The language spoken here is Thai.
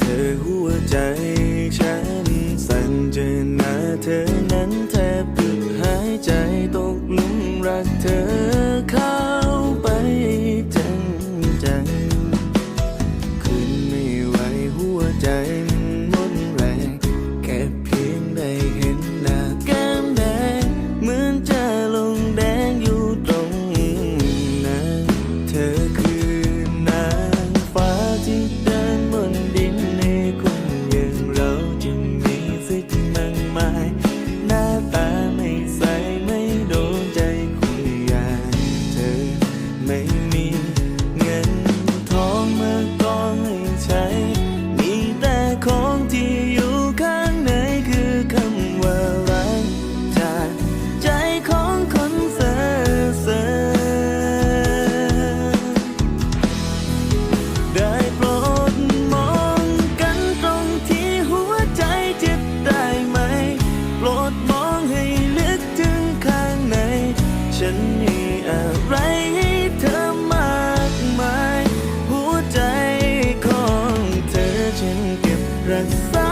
เธอหัวใจฉันสั่นเจอหน้าเธอนั้นแทบหยุดหายใจตกหลุมรักเธอ ฉันมีอะไรให้เธอมากมาย หัวใจของเธอฉันเก็บรักษา